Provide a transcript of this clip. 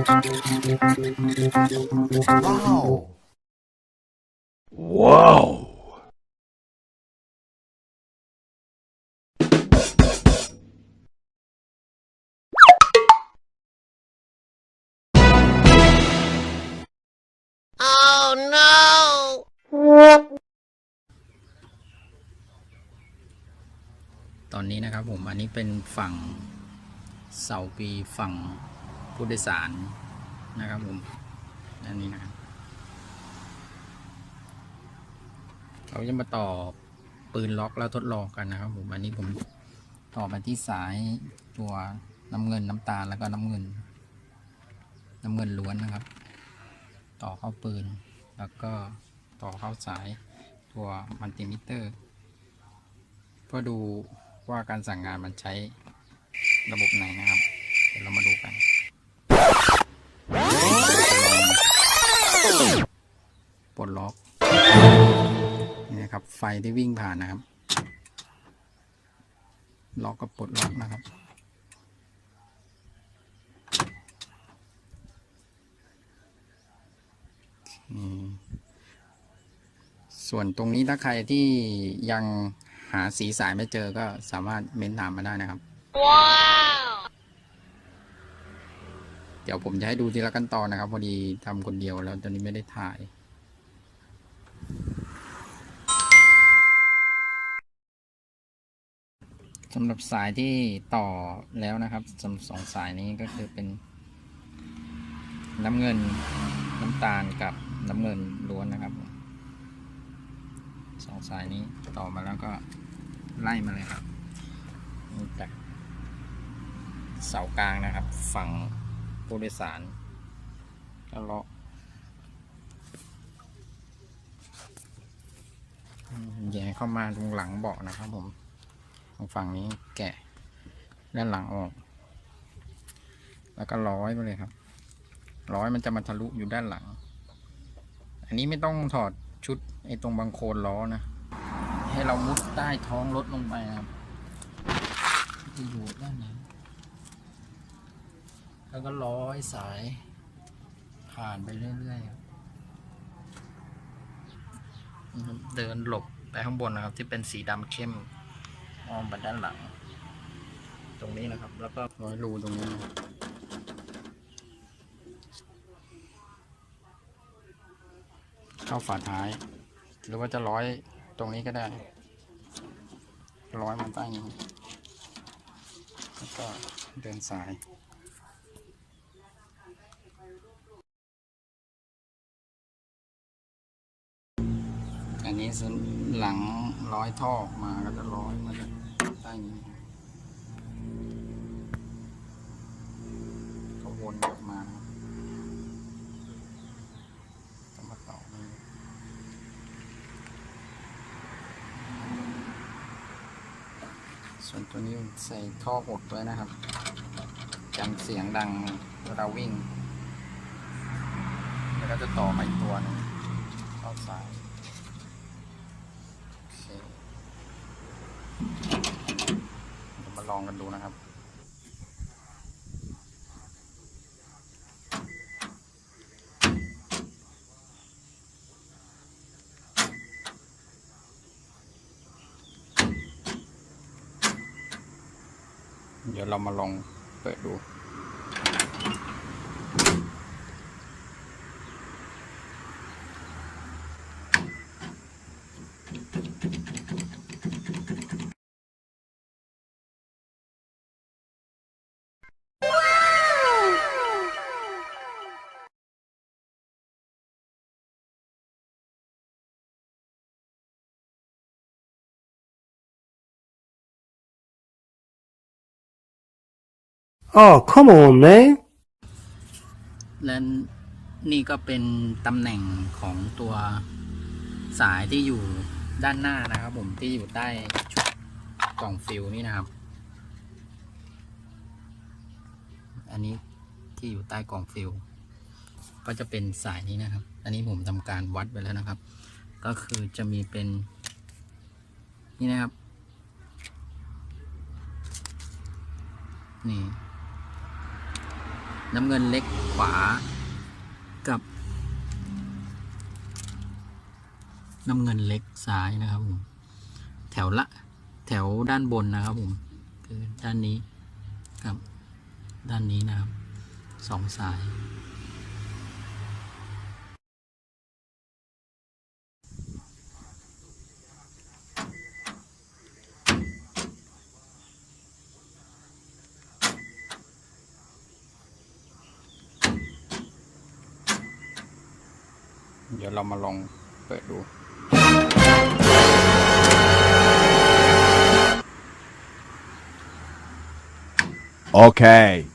Wow. Wow! Oh no! ตอนนี้นะครับผม อันนี้เป็นฝั่งเสาปีฝั่ง ผู้โดยสารนะครับผมอันนี้นะครับเราจะมาต่อปืนล็อกแล้วทดลองกันนะครับผมอันนี้ผมต่อมาที่สายตัวน้ำเงินน้ำตาลแล้วก็น้ำเงิน น้ำเงินล้วนนะครับ ต่อเข้าปืน แล้วก็ต่อเข้าสายตัวมัลติมิเตอร์เพื่อดูว่าการสั่งงานมันใช้ระบบไหนนะครับ เดี๋ยวเรามาดูกัน ปลดล็อกนี่นะครับ ไฟที่วิ่งผ่านนะครับ ล็อกกับปลดล็อกนะครับ ส่วนตรงนี้ถ้าใครที่ยังหาสีสายไม่เจอก็สามารถเม้นถามมาได้นะครับ Wow! เดี๋ยวผมจะให้ดูทีละขั้นตอนนะครับ พอดีทำคนเดียวแล้วตอนนี้ไม่ได้ถ่ายสำหรับสายที่ต่อแล้วนะครับสำหรับสองสายนี้ก็คือเป็น น้ำเงินน้ำตาลกับน้ำเงินล้วนนะครับสองสายนี้ต่อมาแล้วก็ไล่มาเลยครับจากเสากลางนะครับ ฝั่ง ผู้โดยสารก็เลาะอืมแย่เข้ามาตรงหลังเบาะนะครับผมตรงฝั่งนี้แกะด้านหลังออก แล้วก็ร้อยไปเลยครับ ร้อยมันจะมาทะลุอยู่ด้านหลัง อันนี้ไม่ต้องถอดชุดไอ้ตรงบังโคลนล้อนะ ให้เรามุดใต้ท้องรถลงไปนะครับจะอยู่ด้านไหน แล้วก็ร้อยสายผ่านไปเรื่อยๆ เดินหลบไปข้างบนนะครับ ที่เป็นสีดำเข้มอ้อมไปด้านหลัง ตรงนี้นะครับ แล้วก็ร้อยรูตรงนี้เข้าฝาท้าย หรือว่าจะร้อยตรงนี้ก็ได้ ร้อยมันใต้นี้แล้วก็เดินสาย อันนี้ ส่วนหลังร้อยท่อออกมาก็จะร้อยมาจากใต้นี้ก็วนกลับมานะมาต่อนี้ส่วนตัวนี้ใส่ท่อหดไว้นะครับกันเสียงดังเวลาวิ่ง แล้วก็จะต่อมาอีกตัวหนึงเข้าสายโอเคเดี๋ยวมา ลองกันดูนะครับ เดี๋ยวเรามาลองเปิดดู Oh, come on, man. และนี่ก็เป็นตำแหน่งของตัวสายที่อยู่ด้านหน้านะครับผมที่อยู่ใต้ชุดกล่องฟิลนี่นะครับ อันนี้ที่อยู่ใต้กล่องฟิลก็จะเป็นสายนี้นะครับ อันนี้ผมทำการวัดไปแล้วนะครับ ก็คือจะมีเป็น นี่นะครับ นี่ น้ำเงินเล็กขวากับน้ำเงินเล็กซ้ายนะครับผมแถวละแถวด้านบนนะครับผมคือด้านนี้กับด้านนี้นะครับสองสาย เดี๋ยวเรามาลองเปิดดู Okay.